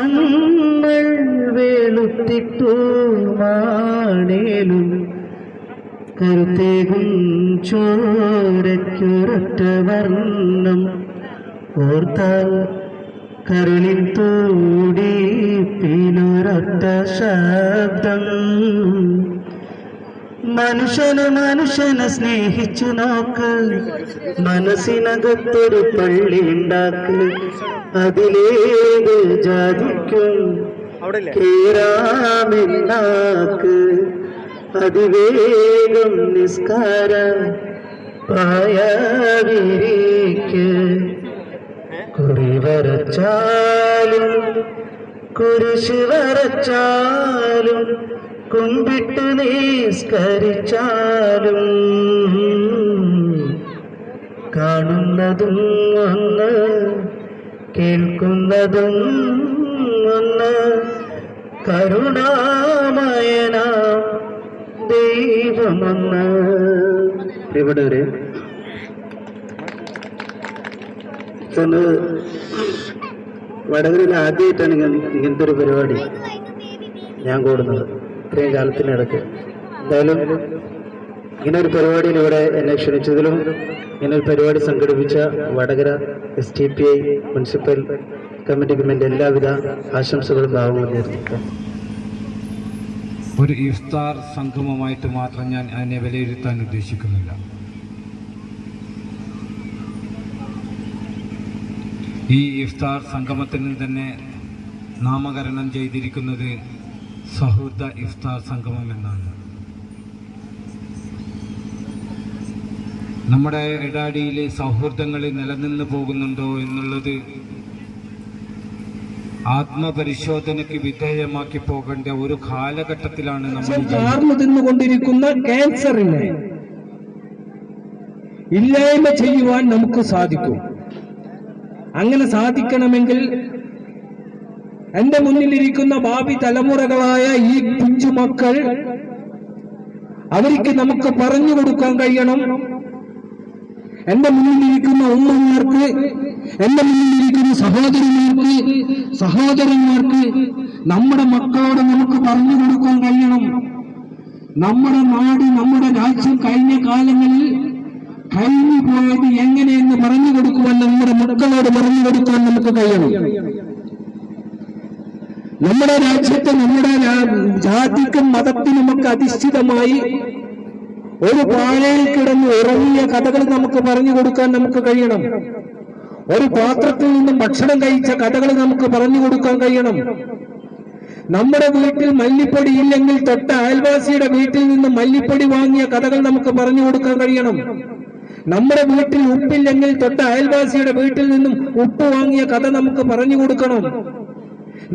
നമ്മൾ വെളുത്തിട്ടു മാണേലും കരുത്തേകും ചോരയ്ക്കൊരൊറ്റ വർണം. ഓർത്താൽ കരളിൽ തൂടി പിന്നൊരൊറ്റ ശബ്ദം. മനുഷ്യന് മനുഷ്യനെ സ്നേഹിച്ചു നോക്ക്. മനസ്സിനകത്തൊരു പള്ളി ഉണ്ടാക്ക്. അതിലേത് ജാതിക്കും കേരാമെന്നാക്ക് അതിവേഗം നിസ്കാര പ്രായവിരിക്ക് കുറി വരച്ചാലും കുരിശ് വരച്ചാലും കുമ്പിട്ട് നിസ്കരിച്ചാലും കാണുന്നതും ഒന്ന് കേൾക്കുന്നതും ഒന്ന് കരുണാമയന ദൈവമെന്ന്. ഇവിടെ ഒരു വടകരയിൽ ആദ്യമായിട്ടാണ് ഇങ്ങനത്തെ ഒരു പരിപാടി ഞാൻ കൂടുന്നത്. ഇത്രയും കാലത്തിനിടയ്ക്ക് എന്തായാലും ഇങ്ങനെ ഒരു പരിപാടിയിൽ ഇവിടെ എന്നെ ക്ഷണിച്ചതിലും ഇങ്ങനെ ഒരു പരിപാടി സംഘടിപ്പിച്ച Vadakara S D P I municipal committee വേണ്ടി എല്ലാവിധ ആശംസകളും ഭാവങ്ങളും ഒരു ഇഫ്താർ സംഗമമായിട്ട് മാത്രം ഞാൻ അതിനെ വിലയിരുത്താൻ ഉദ്ദേശിക്കുന്നില്ല. ഈ ഇഫ്താർ സംഗമത്തിന് തന്നെ നാമകരണം ചെയ്തിരിക്കുന്നത് സൗഹൃദ ഇഫ്താർ സംഗമം എന്നാണ് നമ്മുടെ ഇടാടിയിലെ സൗഹൃദങ്ങൾ നിലനിന്ന് പോകുന്നുണ്ടോ എന്നുള്ളത് ആത്മപരിശോധനയ്ക്ക് വിധേയമാക്കി പോകേണ്ട ഒരു കാലഘട്ടത്തിലാണ് നമ്മൾ ജീവിക്കുന്നത്. കാർന്നു തിന്നുകൊണ്ടിരിക്കുന്ന ക്യാൻസറിനെ ഇല്ലായ്മ ചെയ്യുവാൻ നമുക്ക് സാധിക്കും അങ്ങനെ സാധിക്കണമെങ്കിൽ എന്റെ മുന്നിലിരിക്കുന്ന ഭാവി തലമുറകളായ ഈ കുഞ്ചുമക്കൾ അവർക്ക് നമുക്ക് പറഞ്ഞു കൊടുക്കാൻ കഴിയണം. എന്റെ മുന്നിലിരിക്കുന്ന ഉമ്മമാർക്ക് എന്റെ മുന്നിലിരിക്കുന്ന സഹോദരന്മാർക്ക് സഹോദരന്മാർക്ക് നമ്മുടെ മക്കളോട് നമുക്ക് പറഞ്ഞു കൊടുക്കാൻ കഴിയണം. നമ്മുടെ നാട് നമ്മുടെ രാജ്യം കഴിഞ്ഞ കാലങ്ങളിൽ കഴിഞ്ഞു പോയത് എങ്ങനെയെന്ന് പറഞ്ഞു കൊടുക്കുവാൻ നമ്മുടെ മക്കളോട് പറഞ്ഞു കൊടുക്കാൻ നമുക്ക് കഴിയണം. നമ്മുടെ രാജ്യത്ത് നമ്മുടെ ജാതിക്കും മതത്തിനും മതത്തിനുമൊക്കെ അധിഷ്ഠിതമായി ഒരു പാഴയിൽ കിടന്ന് ഉറങ്ങിയ കഥകൾ നമുക്ക് പറഞ്ഞു കൊടുക്കാൻ നമുക്ക് കഴിയണം. ഒരു പാത്രത്തിൽ നിന്നും ഭക്ഷണം കഴിച്ച കഥകൾ നമുക്ക് പറഞ്ഞു കൊടുക്കാൻ കഴിയണം. നമ്മുടെ വീട്ടിൽ മല്ലിപ്പൊടി ഇല്ലെങ്കിൽ തൊട്ട അയൽവാസിയുടെ വീട്ടിൽ നിന്ന് മല്ലിപ്പൊടി വാങ്ങിയ കഥകൾ നമുക്ക് പറഞ്ഞു കൊടുക്കാൻ കഴിയണം. നമ്മുടെ വീട്ടിൽ ഉപ്പില്ലെങ്കിൽ തൊട്ട അയൽവാസിയുടെ വീട്ടിൽ നിന്നും ഉപ്പ് വാങ്ങിയ കഥ നമുക്ക് പറഞ്ഞു കൊടുക്കണം.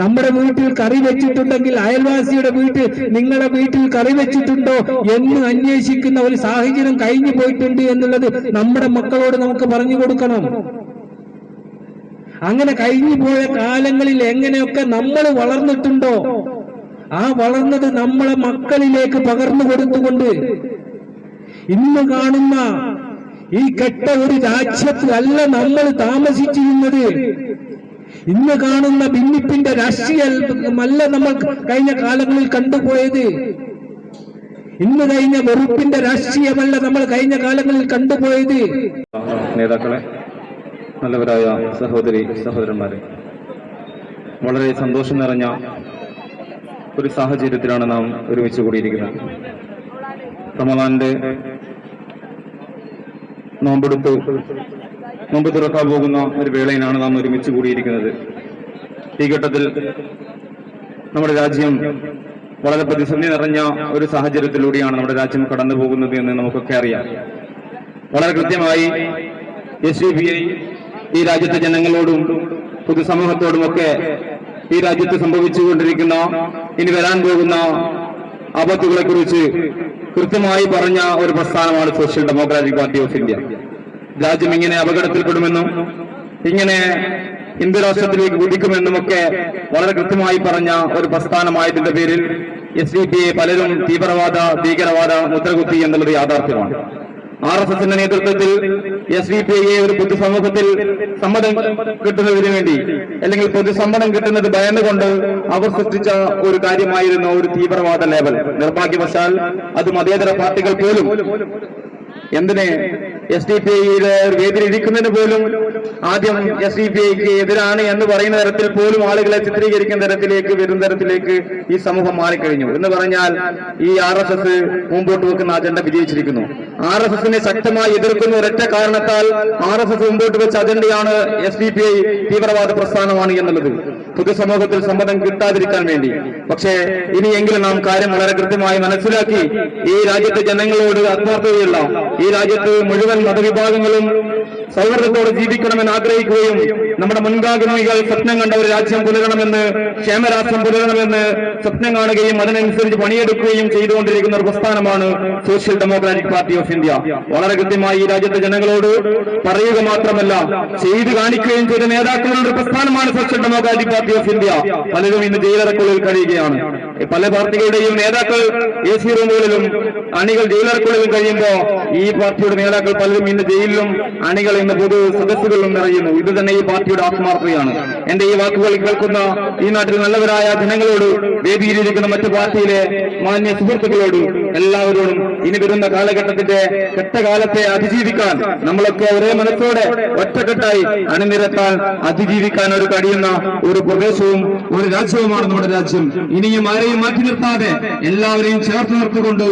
നമ്മുടെ വീട്ടിൽ കറി വെച്ചിട്ടുണ്ടെങ്കിൽ അയൽവാസിയുടെ വീട്ടിൽ നിങ്ങളുടെ വീട്ടിൽ കറി വെച്ചിട്ടുണ്ടോ എന്ന് അന്വേഷിക്കുന്ന ഒരു സാഹചര്യം കഴിഞ്ഞു പോയിട്ടുണ്ട് എന്നുള്ളത് നമ്മുടെ മക്കളോട് നമുക്ക് പറഞ്ഞു കൊടുക്കണം. അങ്ങനെ കഴിഞ്ഞു പോയ കാലങ്ങളിൽ എങ്ങനെയൊക്കെ നമ്മൾ വളർന്നിട്ടുണ്ടോ? ആ വളർന്നത് നമ്മളെ മക്കളിലേക്ക് പകർന്നു കൊടുത്തുകൊണ്ട് ഇന്ന് കാണുന്ന ഈ കെട്ട ഒരു രാജ്യത്തിലല്ല നമ്മൾ താമസിച്ചിരുന്നത്. ഇന്ന് കാണുന്ന ഭിന്നിപ്പിന്റെ രാഷ്ട്രീയമല്ല നമ്മൾ കഴിഞ്ഞ കാലങ്ങളിൽ കണ്ടുപോയത്. ഇന്ന് കഴിഞ്ഞ വെറുപ്പിന്റെ രാഷ്ട്രീയമല്ല നമ്മൾ കഴിഞ്ഞ കാലങ്ങളിൽ കണ്ടുപോയത്. നേതാക്കളെ നല്ലവരായ സഹോദരി സഹോദരന്മാരെ വളരെ സന്തോഷം നിറഞ്ഞ ഒരു സാഹചര്യത്തിലാണ് നാം ഒരുമിച്ച് കൂടിയിരിക്കുന്നത്. റമദാന്റെ നോമ്പെടുത്ത് നോമ്പ് തുറക്കാൻ പോകുന്ന ഒരു വേളയിലാണ് നാം ഒരുമിച്ച് കൂടിയിരിക്കുന്നത്. ഈ ഘട്ടത്തിൽ നമ്മുടെ രാജ്യം വളരെ പ്രതിസന്ധി നിറഞ്ഞ ഒരു സാഹചര്യത്തിലൂടെയാണ് നമ്മുടെ രാജ്യം കടന്നു പോകുന്നത് എന്ന് നമുക്കൊക്കെ അറിയാം. വളരെ കൃത്യമായി എസ് ഈ രാജ്യത്തെ ജനങ്ങളോടും പൊതുസമൂഹത്തോടുമൊക്കെ ഈ രാജ്യത്ത് സംഭവിച്ചുകൊണ്ടിരിക്കുന്ന ഇനി വരാൻ പോകുന്ന ആപത്തുകളെ കുറിച്ച് കൃത്യമായി പറഞ്ഞ ഒരു പ്രസ്ഥാനമാണ് Social Democratic Party of India. രാജ്യം ഇങ്ങനെ അപകടത്തിൽപ്പെടുമെന്നും ഇങ്ങനെ ഹിന്ദു രാഷ്ട്രത്തിലേക്ക് കുതിക്കുമെന്നുമൊക്കെ വളരെ കൃത്യമായി പറഞ്ഞ ഒരു പ്രസ്ഥാനമായതിന്റെ പേരിൽ എസ് ഡി പി എ പലരും തീവ്രവാദ ഭീകരവാദ മുദ്രകുത്തി എന്നുള്ളത് യാഥാർത്ഥ്യമാണ്. ആർ എസ് എസിന്റെ നേതൃത്വത്തിൽ എസ് ഡി പി ഐയെ ഒരു പൊതുസമൂഹത്തിൽ സമ്മതം കിട്ടുന്നതിന് വേണ്ടി അല്ലെങ്കിൽ പൊതുസമ്മതം കിട്ടുന്നത് ഭയന്നുകൊണ്ട് അവർ സൃഷ്ടിച്ച ഒരു കാര്യമായിരുന്നു ഒരു തീവ്രവാദ ലേബൽ. നിർഭാഗ്യവശാൽ അത് മതേതര പാർട്ടികൾ പോലും എന്തിന് എസ് ഡി പി ഐയുടെ വേദിയിലിരിക്കുന്നതിന് പോലും ആദ്യം എസ് ഡി പി ഐക്ക് എതിരാണ് എന്ന് പറയുന്ന തരത്തിൽ പോലും ആളുകളെ ചിത്രീകരിക്കുന്ന തരത്തിലേക്ക് വരുന്ന തരത്തിലേക്ക് ഈ സമൂഹം മാറിക്കഴിഞ്ഞു. എന്ന് പറഞ്ഞാൽ ഈ ആർ എസ് എസ് മുമ്പോട്ട് വെക്കുന്ന അജണ്ട വിജയിച്ചിരിക്കുന്നു. ആർ എസ് എസിനെ ശക്തമായി എതിർക്കുന്ന ഒരൊറ്റ കാരണത്താൽ ആർ എസ് എസ് മുമ്പോട്ട് വെച്ച അജണ്ടയാണ് എസ് ഡി പി ഐ തീവ്രവാദ പ്രസ്ഥാനമാണ് എന്നുള്ളത്. പൊതുസമൂഹത്തിൽ സമ്മതം കിട്ടാതിരിക്കാൻ വേണ്ടി. പക്ഷേ ഇനിയെങ്കിലും നാം കാര്യം വളരെ കൃത്യമായി മനസ്സിലാക്കി ഈ രാജ്യത്തെ ജനങ്ങളോട് ആത്മാർത്ഥതയുള്ള ഈ രാജ്യത്ത് മുഴുവൻ മതവിഭാഗങ്ങളും സൗഹൃദത്തോടെ ജീവിക്കണമെന്ന് ആഗ്രഹിക്കുകയും നമ്മുടെ മുൻഗാമികൾ സ്വപ്നം കണ്ട ഒരു രാജ്യം പുലരണമെന്ന് ക്ഷേമരാഷ്ട്രം പുലരണമെന്ന് സ്വപ്നം കാണുകയും അതിനനുസരിച്ച് പണിയെടുക്കുകയും ചെയ്തുകൊണ്ടിരിക്കുന്ന ഒരു പ്രസ്ഥാനമാണ് Social Democratic Party of India. വളരെ കൃത്യമായി ഈ രാജ്യത്തെ ജനങ്ങളോട് പറയുക മാത്രമല്ല ചെയ്തു കാണിക്കുകയും ചെയ്ത നേതാക്കളുടെ ഒരു പ്രസ്ഥാനമാണ് Social Democratic Party of India. പലരും ഇന്ന് ജയിലറക്കുള്ളിൽ കഴിയുകയാണ്. പല പാർട്ടികളുടെയും നേതാക്കൾ എ സി റൂമുകളിലും അണികൾ ജയിലറക്കുള്ളിലും കഴിയുമ്പോ ഈ പാർട്ടിയുടെ നേതാക്കൾ പലരും ഇന്ന് ജയിലിലും അണികൾ ഇന്ന് പൊതു സദസ്സുകളിലും നിറയുന്നു ഇത് തന്നെ ഈ പാർട്ടിയുടെ ആത്മാർത്ഥതയാണ്. എന്റെ ഈ വാക്കുകൾ കേൾക്കുന്ന ഈ നാട്ടിൽ നല്ലവരായ ജനങ്ങളോട് വേദിയിലിരിക്കുന്ന മറ്റു പാർട്ടിയിലെ മാന്യ സുഹൃത്തുക്കളോട് എല്ലാവരോടും ഇനി വരുന്ന കാലഘട്ടത്തിന്റെ കെട്ടകാലത്തെ അതിജീവിക്കാൻ നമ്മളൊക്കെ ഒരേ മനസ്സോടെ ഒറ്റക്കെട്ടായി അണിനിരത്താൻ അതിജീവിക്കാൻ ഒരു കഴിയുന്ന ഒരു പ്രദേശവും ഒരു രാജ്യവുമാണ് നമ്മുടെ രാജ്യം. ഇനിയും ആരെയും മാറ്റി നിർത്താതെ എല്ലാവരെയും ചേർത്ത് നിർത്തിക്കൊണ്ട്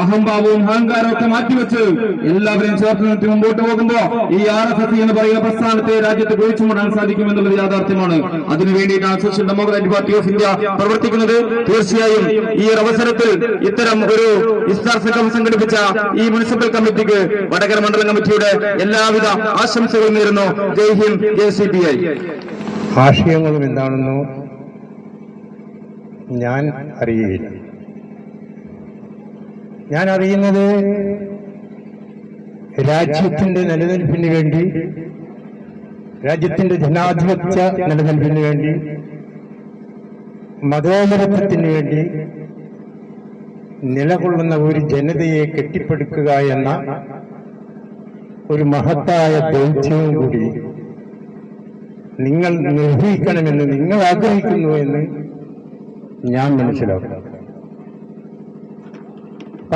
അഹംഭാവവും അഹങ്കാരവും ഒക്കെ മാറ്റിവെച്ച് എല്ലാവരെയും ചേർത്ത് നിർത്തി മുമ്പോട്ട് പോകുമ്പോ ഈ ആർ എസ് എസ് എന്ന് പറയുന്ന പ്രസ്ഥാനത്തെ രാജ്യത്ത് കുഴിച്ചു മൂടാൻ സാധിക്കും എന്നുള്ളത് യാഥാർത്ഥ്യമാണ്. അതിനു വേണ്ടിയിട്ടാണ് Social Democratic Party of India പ്രവർത്തിക്കുന്നത്. തീർച്ചയായും ഈ ഒരു അവസരത്തിൽ ഇത്തരം ഒരു ഇസ്താർ സംഘം സംഘടിപ്പിച്ച ഈ മുനിസിപ്പൽ കമ്മിറ്റിക്ക് വടകര മണ്ഡലം കമ്മിറ്റിയുടെ എല്ലാവിധ ആശംസകളും നേരുന്നു. Jai Hind Jai C P I ആശയങ്ങളും എന്താണെന്നോ ഞാൻ അറിയുകയില്ല. ഞാൻ അറിയുന്നത് രാജ്യത്തിന്റെ നിലനിൽപ്പിന് വേണ്ടി രാജ്യത്തിന്റെ ജനാധിപത്യ നിലനിൽപ്പിന് വേണ്ടി മതേതരത്വത്തിന് വേണ്ടി നിലകൊള്ളുന്ന ഒരു ജനതയെ കെട്ടിപ്പടുക്കുക എന്ന ഒരു മഹത്തായ ദൗത്യവും കൂടി നിങ്ങൾ നിർവഹിക്കണമെന്ന് നിങ്ങൾ ആഗ്രഹിക്കുന്നു എന്ന് ഞാൻ മനസ്സിലാക്കുന്നു.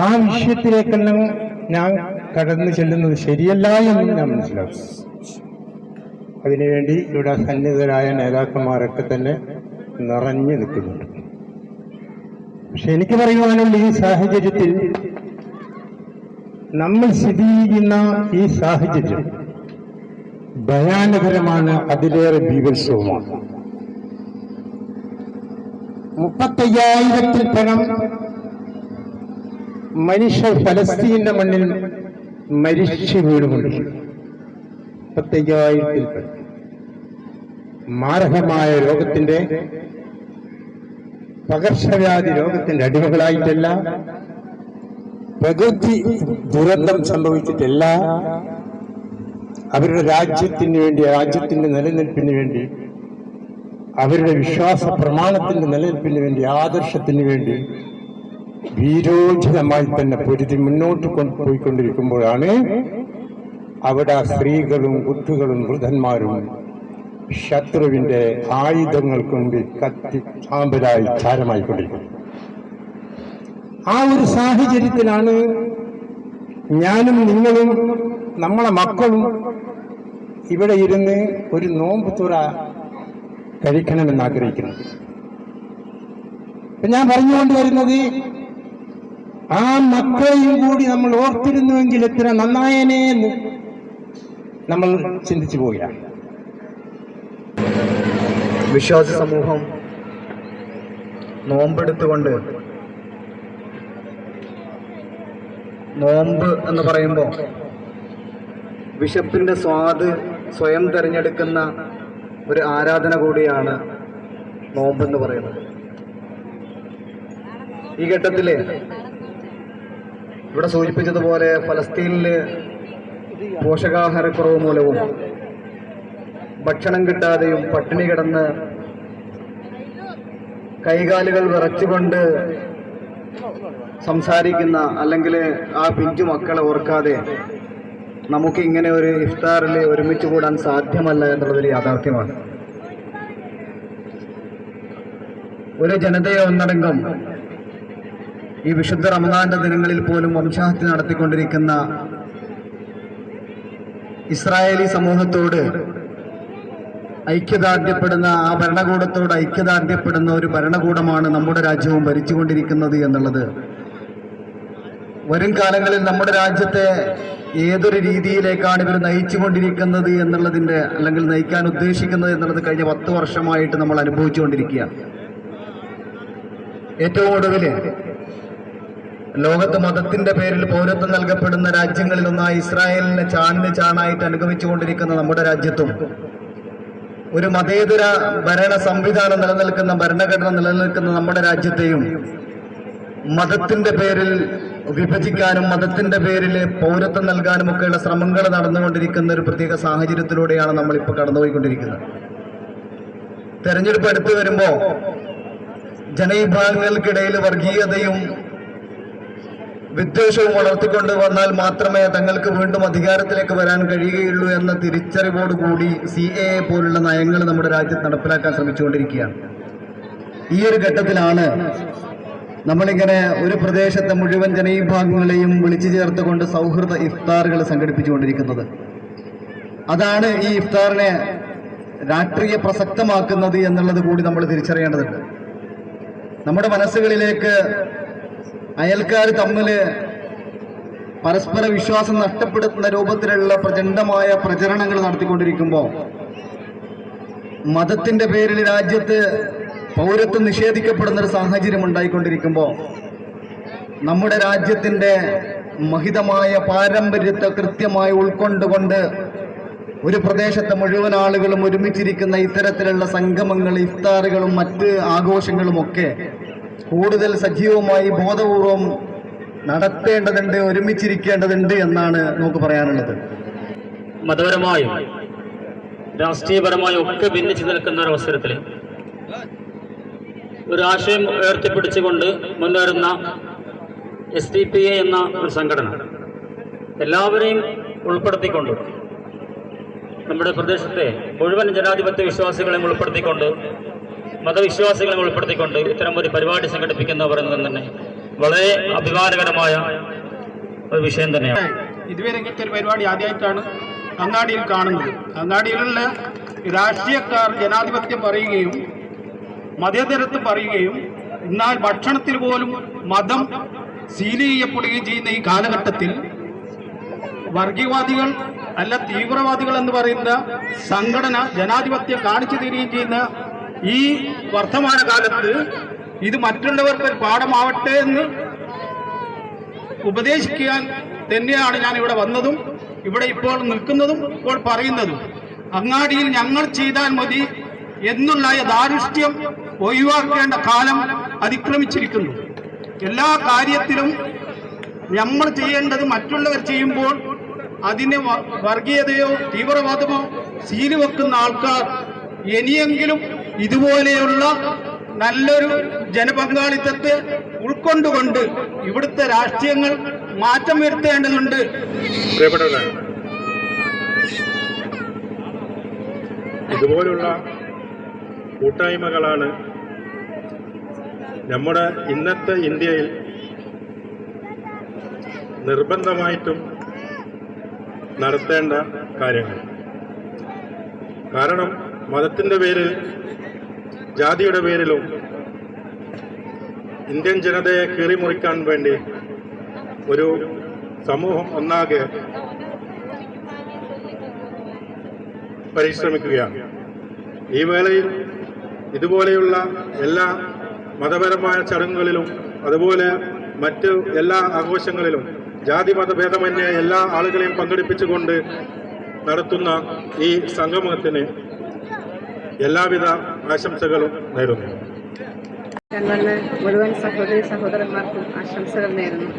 ആ വിഷയത്തിലേക്കെല്ലാം ഞാൻ കടന്നു ചെല്ലുന്നത് ശരിയല്ല എന്ന് ഞാൻ മനസ്സിലാക്കും. അതിനുവേണ്ടി ഇവിടെ സന്നിധരായ നേതാക്കന്മാരൊക്കെ തന്നെ നിറഞ്ഞു നിൽക്കുന്നുണ്ട്. പക്ഷെ എനിക്ക് പറയുവാനുള്ള ഈ സാഹചര്യത്തിൽ നമ്മൾ സ്ഥിതി ചെയ്യുന്ന ഈ സാഹചര്യം ഭയാനകരമാണ് അതിലേറെ ഭീകരസവുമാണ് മുപ്പത്തയ്യായിരത്തിൽ പരം മനുഷ്യർ ഫലസ്തീന്റെ മണ്ണിൽ മരിച്ചു വീടുമുണ്ട് മുപ്പത്തയ്യായിരത്തിൽ പരം മാരകമായ രോഗത്തിന്റെ പകർച്ചവ്യാധി രോഗത്തിന്റെ അടിമകളായിട്ടല്ല പ്രകൃതി ദുരന്തം സംഭവിച്ചിട്ടല്ല അവരുടെ രാജ്യത്തിന് വേണ്ടി രാജ്യത്തിന്റെ നിലനിൽപ്പിന് വേണ്ടി അവരുടെ വിശ്വാസ പ്രമാണത്തിന്റെ നിലനിൽപ്പിന് വേണ്ടി ആദർശത്തിന് വേണ്ടി വീരോചിതമായി തന്നെ പൊരുതി മുന്നോട്ട് പോയിക്കൊണ്ടിരിക്കുമ്പോഴാണ് അവിടെ സ്ത്രീകളും കുട്ടികളും വൃദ്ധന്മാരും ശത്രുവിന്റെ ആയുധങ്ങൾക്ക് മുമ്പിൽ കത്തി ചാമ്പലായി ചാരമായിക്കൊണ്ടിരിക്കുന്നത് ആ ഒരു സാഹചര്യത്തിലാണ് ഞാനും നിങ്ങളും നമ്മളെ മക്കളും ഇവിടെ ഇരുന്ന് ഒരു നോമ്പ് തുറ കഴിക്കണമെന്ന് ആഗ്രഹിക്കുന്നത് ഞാൻ പറഞ്ഞുകൊണ്ട് വരുന്നത് ആ മക്കളെയും കൂടി നമ്മൾ ഓർത്തിരുന്നുവെങ്കിൽ എത്ര നന്നായനെ എന്ന് നമ്മൾ ചിന്തിച്ചു പോവുകയാണ് വിശ്വാസ സമൂഹം നോമ്പെടുത്തുകൊണ്ട് നോമ്പ് എന്ന് പറയുമ്പോൾ വിശപ്പിന്റെ സ്വാദ് സ്വയം തിരഞ്ഞെടുക്കുന്ന ഒരു ആരാധന കൂടിയാണ് നോമ്പെന്ന് പറയുന്നത്. ഈ ഘട്ടത്തിൽ ഇവിടെ സൂചിപ്പിച്ചതുപോലെ ഫലസ്തീനിൽ പോഷകാഹാരക്കുറവ് മൂലവും ഭക്ഷണം കിട്ടാതെയും പട്ടിണി കിടന്ന് കൈകാലുകൾ വിറച്ചുകൊണ്ട് സംസാരിക്കുന്ന അല്ലെങ്കിൽ ആ പിഞ്ചു മക്കളെ ഓർക്കാതെ നമുക്ക് ഇങ്ങനെ ഒരു ഇഫ്താറിൽ ഒരുമിച്ച് കൂടാൻ സാധ്യമല്ല എന്നുള്ളതൊരു യാഥാർത്ഥ്യമാണ്. ഒരു ജനതയെ ഒന്നടങ്കം ഈ വിശുദ്ധ റമദാന്റെ ദിനങ്ങളിൽ പോലും വംശഹത്യ നടത്തിക്കൊണ്ടിരിക്കുന്ന ഇസ്രായേലി സമൂഹത്തോട് ഐക്യദാർഢ്യപ്പെടുന്ന ആ ഭരണകൂടത്തോട് ഐക്യദാർഢ്യപ്പെടുന്ന ഒരു ഭരണകൂടമാണ് നമ്മുടെ രാജ്യവും ഭരിച്ചുകൊണ്ടിരിക്കുന്നത് എന്നുള്ളത്. വരും കാലങ്ങളിൽ നമ്മുടെ രാജ്യത്തെ ഏതൊരു രീതിയിലേക്കാണ് ഇവർ നയിച്ചുകൊണ്ടിരിക്കുന്നത് എന്നുള്ളതിന്റെ അല്ലെങ്കിൽ നയിക്കാൻ ഉദ്ദേശിക്കുന്നത് എന്നുള്ളത് കഴിഞ്ഞ പത്ത് വർഷമായിട്ട് നമ്മൾ അനുഭവിച്ചുകൊണ്ടിരിക്കുക ഏറ്റവും ഒടുവിൽ ലോകത്ത് മതത്തിന്റെ പേരിൽ പൗരത്വം നൽകപ്പെടുന്ന രാജ്യങ്ങളിൽ ഒന്നായി ഇസ്രായേലിനെ ചാണിന് ചാണായിട്ട് അനുഗമിച്ചുകൊണ്ടിരിക്കുന്ന നമ്മുടെ രാജ്യത്തും ഒരു മതേതര ഭരണ സംവിധാനം നിലനിൽക്കുന്ന ഭരണഘടന നിലനിൽക്കുന്ന നമ്മുടെ രാജ്യത്തെയും മതത്തിന്റെ പേരിൽ വിഭജിക്കാനും മതത്തിന്റെ പേരിൽ പൗരത്വം നൽകാനും ഒക്കെയുള്ള ശ്രമങ്ങൾ നടന്നുകൊണ്ടിരിക്കുന്ന ഒരു പ്രത്യേക സാഹചര്യത്തിലൂടെയാണ് നമ്മളിപ്പോൾ കടന്നുപോയിക്കൊണ്ടിരിക്കുന്നത്. തെരഞ്ഞെടുപ്പ് അടുത്ത് വരുമ്പോൾ ജനവിഭാഗങ്ങൾക്കിടയിൽ വർഗീയതയും വിദ്വേഷവും വളർത്തിക്കൊണ്ട് വന്നാൽ മാത്രമേ തങ്ങൾക്ക് വീണ്ടും അധികാരത്തിലേക്ക് വരാൻ കഴിയുകയുള്ളൂ എന്ന തിരിച്ചറിവോടുകൂടി സി എ പോലുള്ള നയങ്ങൾ നമ്മുടെ രാജ്യത്ത് നടപ്പിലാക്കാൻ ശ്രമിച്ചുകൊണ്ടിരിക്കുകയാണ്. ഈ ഒരു ഘട്ടത്തിലാണ് നമ്മളിങ്ങനെ ഒരു പ്രദേശത്തെ മുഴുവൻ ജനവിഭാഗങ്ങളെയും വിളിച്ചു ചേർത്തുകൊണ്ട് സൗഹൃദ ഇഫ്താറുകൾ സംഘടിപ്പിച്ചുകൊണ്ടിരിക്കുന്നത്. അതാണ് ഈ ഇഫ്താറിനെ രാഷ്ട്രീയ പ്രസക്തമാക്കുന്നത് എന്നുള്ളത് കൂടി നമ്മൾ തിരിച്ചറിയേണ്ടതുണ്ട്. നമ്മുടെ മനസ്സുകളിലേക്ക് അയൽക്കാർ തമ്മിൽ പരസ്പര വിശ്വാസം നഷ്ടപ്പെടുത്തുന്ന രൂപത്തിലുള്ള പ്രചണ്ഡമായ പ്രചരണങ്ങൾ നടത്തിക്കൊണ്ടിരിക്കുമ്പോൾ മതത്തിന്റെ പേരിൽ രാജ്യത്ത് പൗരത്വം നിഷേധിക്കപ്പെടുന്ന ഒരു സാഹചര്യം ഉണ്ടായിക്കൊണ്ടിരിക്കുമ്പോൾ നമ്മുടെ രാജ്യത്തിന്റെ മഹിതമായ പാരമ്പര്യത്തെ കൃത്യമായി ഉൾക്കൊണ്ടുകൊണ്ട് ഒരു പ്രദേശത്തെ മുഴുവൻ ആളുകളും ഒരുമിച്ചിരിക്കുന്ന ഇത്തരത്തിലുള്ള സംഗമങ്ങൾ ഇഫ്താറുകളും മറ്റ് ആഘോഷങ്ങളുമൊക്കെ കൂടുതൽ സജീവമായി ബോധപൂർവം നടത്തേണ്ടതുണ്ട് ഒരുമിച്ചിരിക്കേണ്ടതുണ്ട് എന്നാണ് നമുക്ക് പറയാനുള്ളത്. മതപരമായും രാഷ്ട്രീയപരമായും ഒക്കെ ഭിന്നിച്ചു നിൽക്കുന്ന ഒരു അവസരത്തിൽ ഒരു ആശയം ഉയർത്തിപ്പിടിച്ചുകൊണ്ട് മുന്നേറുന്ന എസ് ഡി പി എ എന്ന ഒരു സംഘടന എല്ലാവരെയും ഉൾപ്പെടുത്തിക്കൊണ്ട് നമ്മുടെ പ്രദേശത്തെ മുഴുവൻ ജനാധിപത്യ വിശ്വാസികളെയും ഉൾപ്പെടുത്തിക്കൊണ്ട് മതവിശ്വാസികളെ ഉൾപ്പെടുത്തിക്കൊണ്ട് ഇത്തരം ഒരു പരിപാടി സംഘടിപ്പിക്കുന്ന പറയുന്നത് തന്നെ വളരെ അഭിമാനകരമായ ഒരു വിഷയം തന്നെയാണ്. ഇതുവരെ ഒരു പരിപാടി ആദ്യമായിട്ടാണ് അങ്ങാടിയിൽ കാണുന്നത്. അങ്ങാടികളിലെ രാഷ്ട്രീയക്കാർ ജനാധിപത്യം പറയുകയും മതേതരത്വം പറയുകയും എന്നാൽ ഭക്ഷണത്തിൽ പോലും മതം സീൽ ചെയ്യപ്പെടുകയും ചെയ്യുന്ന ഈ കാലഘട്ടത്തിൽ വർഗീയവാദികൾ അല്ല തീവ്രവാദികൾ എന്ന് പറയുന്ന സംഘടന ജനാധിപത്യം കാണിച്ചു തരികയും ചെയ്യുന്ന ഈ വർത്തമാന കാലത്ത് ഇത് മറ്റുള്ളവർക്ക് ഒരു പാഠമാവട്ടെ എന്ന് ഉപദേശിക്കാൻ തന്നെയാണ് ഞാൻ ഇവിടെ വന്നതും ഇവിടെ ഇപ്പോൾ നിൽക്കുന്നതും ഇപ്പോൾ പറയുന്നതും. അങ്ങാടിയിൽ ഞങ്ങൾ ചെയ്താൽ മതി എന്നുള്ള ദാരുഷ്ട്യം ഒഴിവാക്കേണ്ട കാലം അതിക്രമിച്ചിരിക്കുന്നു. എല്ലാ കാര്യത്തിലും നമ്മൾ ചെയ്യേണ്ടത് മറ്റുള്ളവർ ചെയ്യുമ്പോൾ അതിന് വർഗീയതയോ തീവ്രവാദമോ സീൽ വെക്കുന്ന ആൾക്കാർ ഇനിയെങ്കിലും ഇതുപോലെയുള്ള നല്ലൊരു ജനപങ്കാളിത്തത്തെ ഉൾക്കൊണ്ടുകൊണ്ട് ഇവിടുത്തെ രാഷ്ട്രീയങ്ങൾ മാറ്റം വരുത്തേണ്ടതുണ്ട്. ഇതുപോലുള്ള കൂട്ടായ്മകളാണ് നമ്മുടെ ഇന്നത്തെ ഇന്ത്യയിൽ നിർബന്ധമായിട്ടും നടത്തേണ്ട കാര്യങ്ങൾ. കാരണം മതത്തിന്റെ പേരിൽ ജാതിയുടെ പേരിലും ഇന്ത്യൻ ജനതയെ കീറിമുറിക്കാൻ വേണ്ടി ഒരു സമൂഹം ഒന്നാകെ പരിശ്രമിക്കുകയാണ്. ഈ വേളയിൽ ഇതുപോലെയുള്ള എല്ലാ മതപരമായ ചടങ്ങുകളിലും അതുപോലെ മറ്റ് എല്ലാ ആഘോഷങ്ങളിലും ജാതി മതഭേദമന്യേ എല്ലാ ആളുകളെയും പങ്കെടുപ്പിച്ചുകൊണ്ട് നടത്തുന്ന ഈ സംഗമത്തിന് എല്ലാവിധ ആശംസകളും നേരുന്നു. ഞങ്ങളുടെ മുഴുവൻ സഹോദരി സഹോദരന്മാർക്കും ആശംസകൾ നേരുന്നു.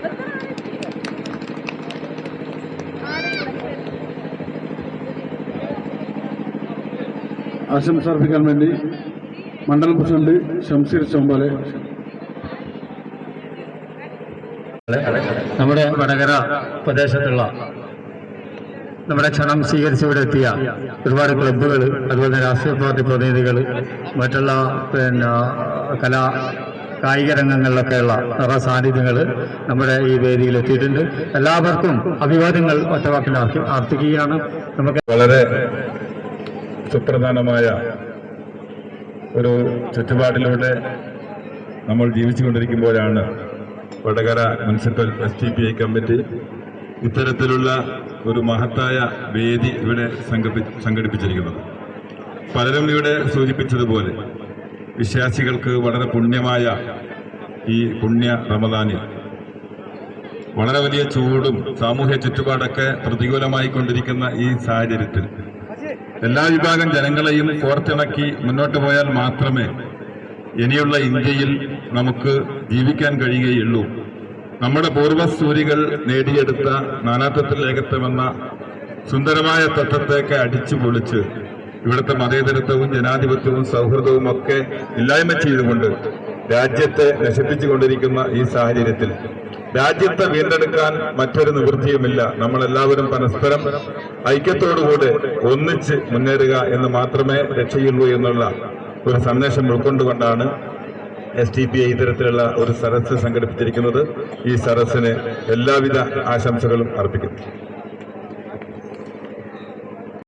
ആശംസ അർപ്പിക്കാൻ വേണ്ടി മണ്ഡലം പ്രസിഡന്റ് ഷംസീർ ചൊമ്പാലെ. നമ്മുടെ വടകര പ്രദേശത്തുള്ള നമ്മുടെ ക്ഷണം സ്വീകരിച്ച് ഇവിടെ എത്തിയ ഒരുപാട് ക്ലബ്ബുകൾ അതുപോലെ തന്നെ രാഷ്ട്രീയ പാർട്ടി പ്രതിനിധികൾ മറ്റുള്ള പിന്നെ കലാ കായിക രംഗങ്ങളിലൊക്കെയുള്ള നിറ സാന്നിധ്യങ്ങൾ നമ്മുടെ ഈ വേദിയിൽ എത്തിയിട്ടുണ്ട്. എല്ലാവർക്കും അഭിവാദ്യങ്ങൾ ഒറ്റവാക്കിൽ അർത്ഥിക്കുകയാണ് നമുക്ക് വളരെ സുപ്രധാനമായ ഒരു ചുറ്റുപാടിലൂടെ നമ്മൾ ജീവിച്ചുകൊണ്ടിരിക്കുമ്പോഴാണ് Vadakara municipal S D P I committee ഇത്തരത്തിലുള്ള ഒരു മഹത്തായ വേദി ഇവിടെ സംഘടി- സംഘടിപ്പിച്ചിരിക്കുന്നത്. പലരും ഇവിടെ സൂചിപ്പിച്ചതുപോലെ വിശ്വാസികൾക്ക് വളരെ പുണ്യമായ ഈ പുണ്യ റമദാനിൽ വളരെ വലിയ ചൂടും സാമൂഹ്യ ചുറ്റുപാടൊക്കെ പ്രതികൂലമായി കൊണ്ടിരിക്കുന്ന ഈ സാഹചര്യത്തിൽ എല്ലാ വിഭാഗം ജനങ്ങളെയും കോർത്തിണക്കി മുന്നോട്ട് പോയാൽ മാത്രമേ ഇനിയുള്ള ഇന്ത്യയിൽ നമുക്ക് ജീവിക്കാൻ കഴിയുകയുള്ളൂ. നമ്മുടെ പൂർവസൂരികൾ നേടിയെടുത്ത നാനാത്വത്തിൽ ഏകത്വമെന്ന സുന്ദരമായ തത്വത്തേക്ക് അടിച്ചു പൊളിച്ച് ഇവിടുത്തെ മതേതരത്വവും ജനാധിപത്യവും സൗഹൃദവും ഒക്കെ ഇല്ലായ്മ ചെയ്തുകൊണ്ട് രാജ്യത്തെ നശിപ്പിച്ചുകൊണ്ടിരിക്കുന്ന ഈ സാഹചര്യത്തിൽ രാജ്യത്തെ വീണ്ടെടുക്കാൻ മറ്റൊരു നിവൃത്തിയുമില്ല. നമ്മളെല്ലാവരും പരസ്പരം ഐക്യത്തോടുകൂടെ ഒന്നിച്ച് മുന്നേറുക എന്ന് മാത്രമേ രക്ഷയുള്ളൂ എന്നുള്ള ഒരു സന്ദേശം ഉൾക്കൊണ്ടുകൊണ്ടാണ് എസ് ടി പി ഐ ഇത്തരത്തിലുള്ള ഒരു സരസ് സംഘടിപ്പിച്ചിരിക്കുന്നത് ഈ സരസിന് എല്ലാവിധ ആശംസകളും അർപ്പിക്കുന്നു.